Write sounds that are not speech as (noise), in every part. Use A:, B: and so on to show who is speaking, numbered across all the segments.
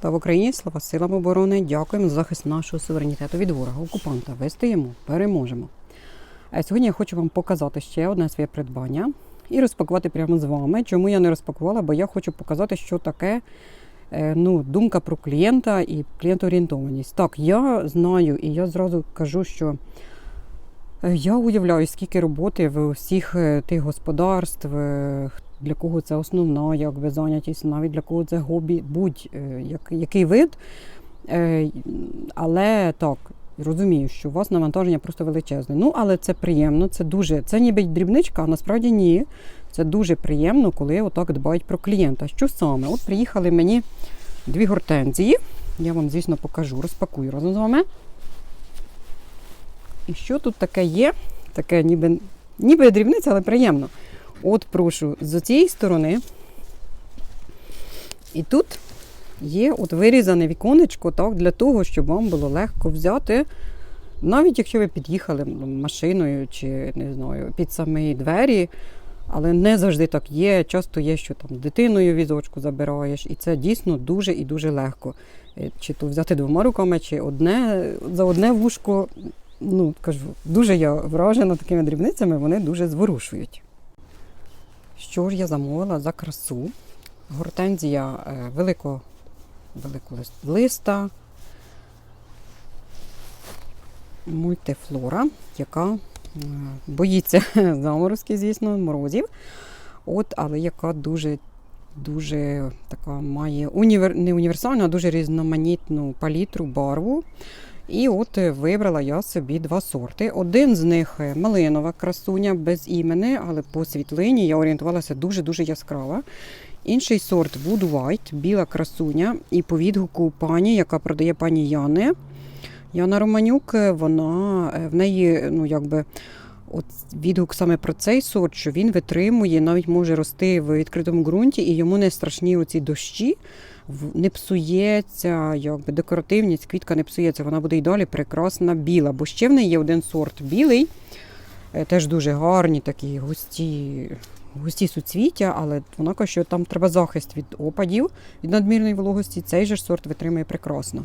A: Слава Україні, слава силам оборони! Дякуємо за захист нашого суверенітету від ворога, окупанта. Вистоїмо, переможемо. А сьогодні я хочу вам показати ще одне своє придбання і розпакувати прямо з вами. Чому я не розпакувала? Бо я хочу показати, що таке е, ну, думка про клієнта і клієнтоорієнтованість. Так, я знаю і я зразу кажу, що я уявляю, скільки роботи в усіх е, тих господарств, е, для кого це основна якби, зайнятість, навіть для кого це хобі, будь-який вид. Е, Але так, розумію, що у вас навантаження просто величезне. Ну, але це приємно, це дуже, це ніби дрібничка, а насправді ні. Це дуже приємно, коли отак дбають про клієнта. Що саме? От приїхали мені дві гортензії. Я вам, звісно, покажу, розпакую разом з вами. І що тут таке є? Таке ніби, ніби дрібниця, але приємно. От прошу, з цієї сторони. І тут є от вирізане віконечко так, для того, щоб вам було легко взяти. Навіть якщо ви під'їхали машиною чи не знаю, під самі двері, але не завжди так є. Часто є, що там дитиною візочку забираєш, і це дійсно дуже і дуже легко. Е, Чи то взяти двома руками, чи одне за одне вушко. Ну, кажу, дуже я вражена такими дрібницями, вони дуже зворушують. Що ж я замовила за красу? Гортензія е, велико, великолиста, мультифлора, яка е, боїться (laughs) заморозки, звісно, морозів. От, але яка дуже дуже така має універ... не універсальну, а дуже різноманітну палітру, барву. І от е, вибрала я собі два сорти. Один з них е, малинова красуня без імени, але по світлині я орієнтувалася дуже-дуже яскрава. Інший сорт Wood White, біла красуня. І по відгуку пані, яка продає пані Яни. Яна Романюк, е, вона в неї, ну якби. От відгук саме про цей сорт, що він витримує, навіть може рости в відкритому ґрунті, і йому не страшні оці дощі, не псується, якби декоративність, квітка не псується, вона буде й далі прекрасна біла. Бо ще в неї є один сорт білий, е, теж дуже гарні, такі густі. Густі суцвіття, але вона каже, що там треба захист від опадів, від надмірної вологості. Цей же сорт витримує прекрасно.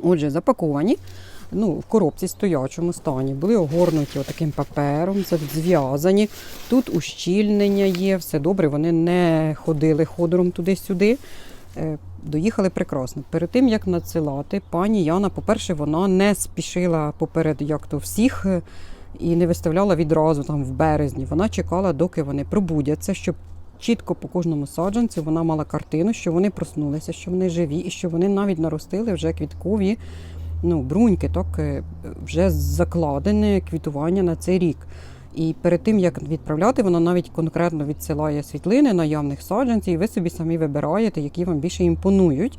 A: Отже, запаковані ну, в коробці стоячому стані, були огорнуті таким папером, зв'язані. Тут ущільнення є, все добре, вони не ходили ходором туди-сюди. Е, доїхали прекрасно. Перед тим, як надсилати, пані Яна, по-перше, вона не спішила поперед як то всіх е, і не виставляла відразу там в березні. Вона чекала, доки вони пробудяться, щоб чітко по кожному саджанцю вона мала картину, що вони проснулися, що вони живі, і що вони навіть наростили вже квіткові ну, бруньки, так, е, вже закладене квітування на цей рік. І перед тим, як відправляти, вона навіть конкретно відсилає світлини найомних саджанців, і ви собі самі вибираєте, які вам більше імпонують.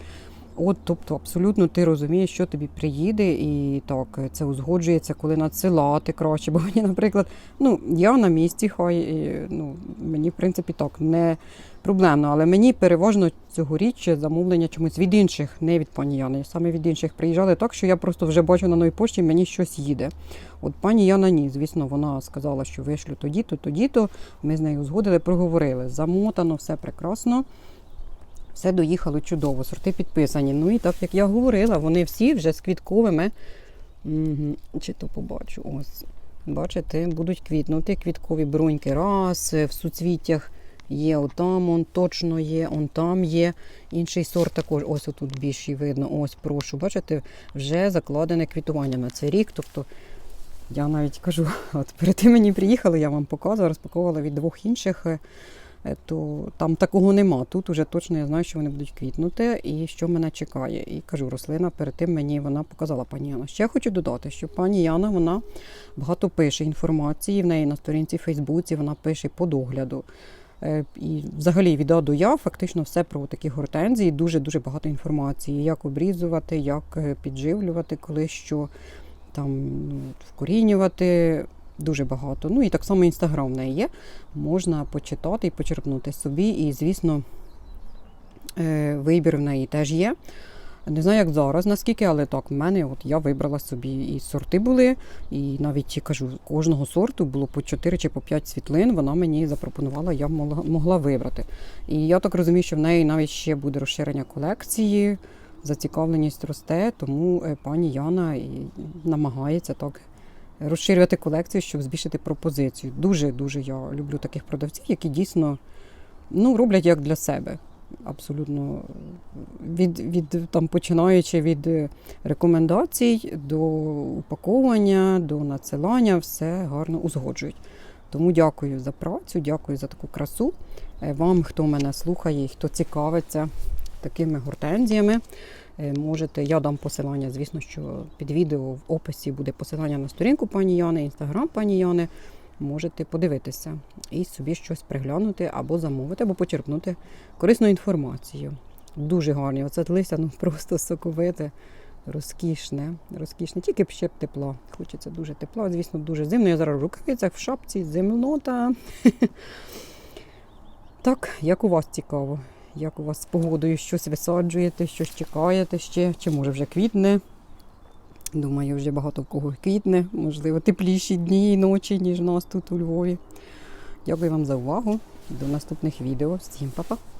A: От, тобто, абсолютно ти розумієш, що тобі приїде, і так це узгоджується, коли надсилати краще. (laughs) Бо мені, наприклад, ну я на місці, хай і, ну мені в принципі так не проблемно, але мені переважно цьогоріч замовлення чомусь від інших, не від пані Яни, саме від інших приїжджали так, що я просто вже бачу на новій пошті, мені щось їде. От пані Яна ні, звісно, вона сказала, що вишлю тоді-то, тоді-то. Ми з нею узгодили, проговорили. Замотано, все прекрасно. Все доїхало чудово, сорти підписані. Ну і так як я говорила, вони всі вже з квітковими. Угу. Чи то побачу? Ось. Бачите, будуть квітнути квіткові бруньки. Раз, в суцвіттях є отам, он точно є, он там є. Інший сорт також. Ось отут більший видно. Ось, прошу. Бачите, вже закладене квітування на цей рік. Тобто я навіть кажу, (laughs) от перед тим мені приїхали, я вам показувала, розпаковувала від двох інших. Е, то там такого нема. Тут уже точно я знаю, що вони будуть квітнути і що мене чекає. І кажу, рослина перед тим мені вона показала пані Яна. Ще хочу додати, що пані Яна вона багато пише інформації в неї на сторінці в Фейсбуці, вона пише по догляду. Е, і взагалі від А до Я фактично все про такі гортензії, дуже-дуже багато інформації, як обрізувати, як е, підживлювати, коли що там ну, вкорінювати. Дуже багато. Ну і так само інстаграм в неї є. Можна почитати і почерпнути собі. І, звісно, е, вибір в неї теж є. Не знаю, як зараз, наскільки, але так, в мене от я вибрала собі і сорти були, і навіть кажу, кожного сорту було по 4 чи по 5 світлин. Вона мені запропонувала, я могла, вибрати. І я так розумію, що в неї навіть ще буде розширення колекції, зацікавленість росте, тому е, пані Яна намагається так розширювати колекцію, щоб збільшити пропозицію. Дуже дуже я люблю таких продавців, які дійсно ну, роблять як для себе. Абсолютно від, від там починаючи від е, рекомендацій до упаковування, до надсилання, все гарно узгоджують. Тому дякую за працю, дякую за таку красу. Е, Вам, хто мене слухає хто цікавиться такими гортензіями, можете, я дам посилання, звісно, що під відео в описі буде посилання на сторінку пані Яни, інстаграм пані Яни. Можете подивитися і собі щось приглянути або замовити, або почерпнути корисну інформацію. Дуже гарні. Оце листя ну просто соковите, розкішне, розкішне. Тільки б ще б тепла. Хочеться дуже тепла. Звісно, дуже зимно. Я зараз в рукавицях, в шапці, зимнота. (laughs) Так, як у вас цікаво? Як у вас з погодою щось висаджуєте, щось чекаєте ще, чи може вже квітне? Думаю, вже багато в кого квітне, можливо, тепліші дні і ночі, ніж у нас тут у Львові. Дякую вам за увагу. До наступних відео. Всім па-па!